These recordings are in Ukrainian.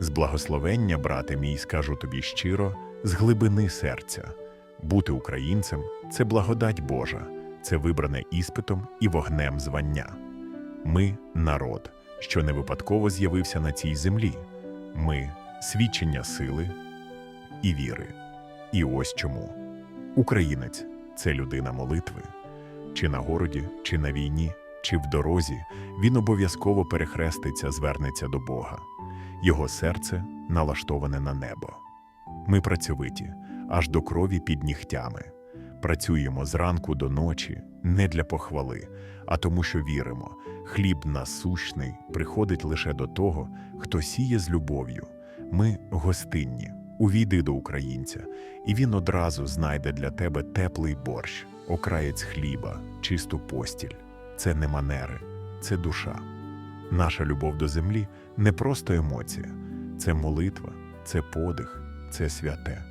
З благословення, брате мій, скажу тобі щиро, з глибини серця. Бути українцем це благодать Божа, це вибране іспитом і вогнем звання. Ми народ, що не випадково з'явився на цій землі. Ми свідчення сили і віри. І ось чому. Українець це людина молитви. Чи на городі, чи на війні, чи в дорозі, він обов'язково перехреститься, звернеться до Бога. Його серце налаштоване на небо. Ми працьовиті, аж до крові під нігтями. Працюємо зранку до ночі не для похвали, а тому, що віримо, хліб насущний приходить лише до того, хто сіє з любов'ю. Ми гостинні. Увійди до українця, і він одразу знайде для тебе теплий борщ, окраєць хліба, чисту постіль. Це не манери, це душа. Наша любов до землі не просто емоція, це молитва, це подих, це святе.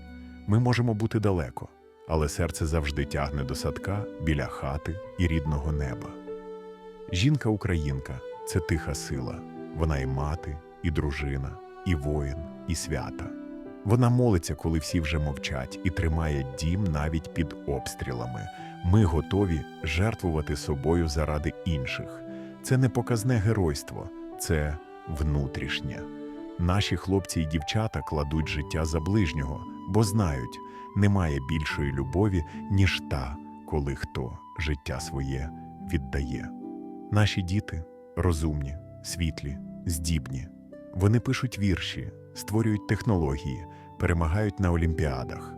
Ми можемо бути далеко, але серце завжди тягне до садка біля хати і рідного неба. Жінка-українка це тиха сила. Вона і мати, і дружина, і воїн, і свята. Вона молиться, коли всі вже мовчать, і тримає дім навіть під обстрілами. Ми готові жертвувати собою заради інших. Це не показне геройство, це внутрішнє. Наші хлопці і дівчата кладуть життя за ближнього, бо знають, немає більшої любові, ніж та, коли хто життя своє віддає. Наші діти розумні, світлі, здібні. Вони пишуть вірші, створюють технології, перемагають на олімпіадах.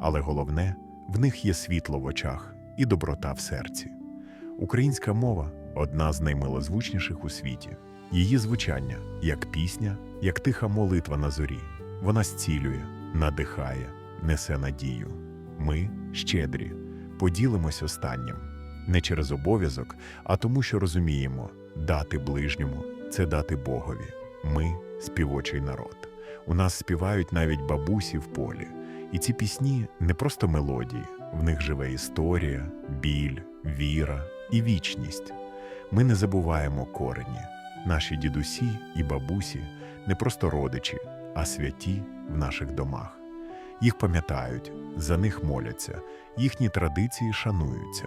Але головне, в них є світло в очах і доброта в серці. Українська мова одна з наймилозвучніших у світі. Її звучання як пісня, як тиха молитва на зорі. Вона зцілює, надихає, несе надію. Ми щедрі, поділимось останнім не через обов'язок, а тому, що розуміємо, дати ближньому це дати Богові. Ми співочий народ. У нас співають навіть бабусі в полі. І ці пісні не просто мелодії, в них живе історія, біль, віра і вічність. Ми не забуваємо корені. Наші дідусі і бабусі не просто родичі, а святі в наших домах. Їх пам'ятають, за них моляться, їхні традиції шануються.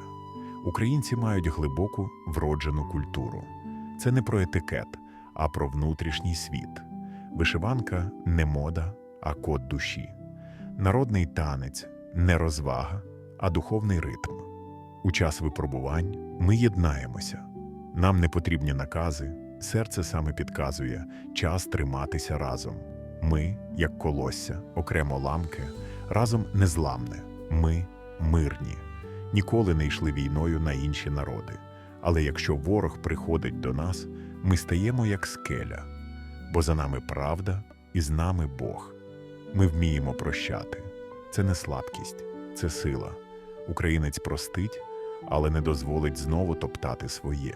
Українці мають глибоку вроджену культуру. Це не про етикет, а про внутрішній світ. Вишиванка не мода, а код душі. Народний танець не розвага, а духовний ритм. У час випробувань ми єднаємося. Нам не потрібні накази, серце саме підказує час триматися разом. Ми, як колосся, окремо ламки, разом незламне. Ми мирні. Ніколи не йшли війною на інші народи. Але якщо ворог приходить до нас, ми стаємо як скеля, бо за нами правда і з нами Бог. Ми вміємо прощати. Це не слабкість, це сила. Українець простить, але не дозволить знову топтати своє.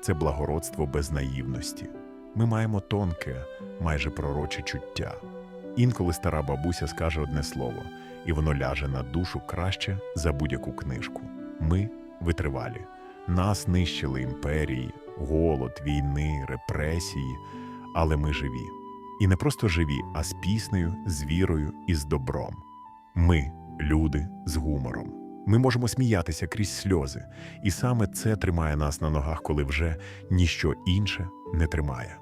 Це благородство без наївності. Ми маємо тонке, майже пророче чуття. Інколи стара бабуся скаже одне слово, і воно ляже на душу краще за будь-яку книжку. Ми витривалі. Нас нищили імперії, голод, війни, репресії, але ми живі. І не просто живі, а з піснею, з вірою і з добром. Ми люди з гумором. Ми можемо сміятися крізь сльози, і саме це тримає нас на ногах, коли вже ніщо інше не тримає.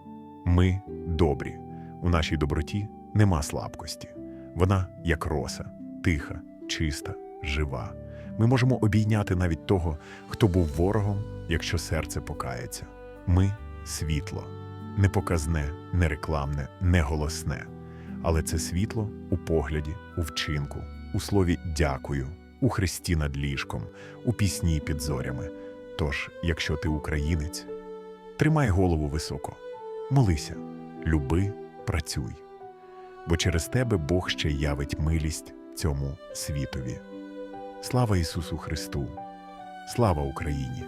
Ми добрі. У нашій доброті нема слабкості. Вона як роса, тиха, чиста, жива. Ми можемо обійняти навіть того, хто був ворогом, якщо серце покається. Ми світло, не показне, не рекламне, не голосне. Але це світло у погляді, у вчинку, у слові дякую, у хресті над ліжком, у пісні під зорями. Тож, якщо ти українець, тримай голову високо, молися, люби, працюй. Бо через тебе Бог ще явить милість цьому світові. Слава Ісусу Христу! Слава Україні!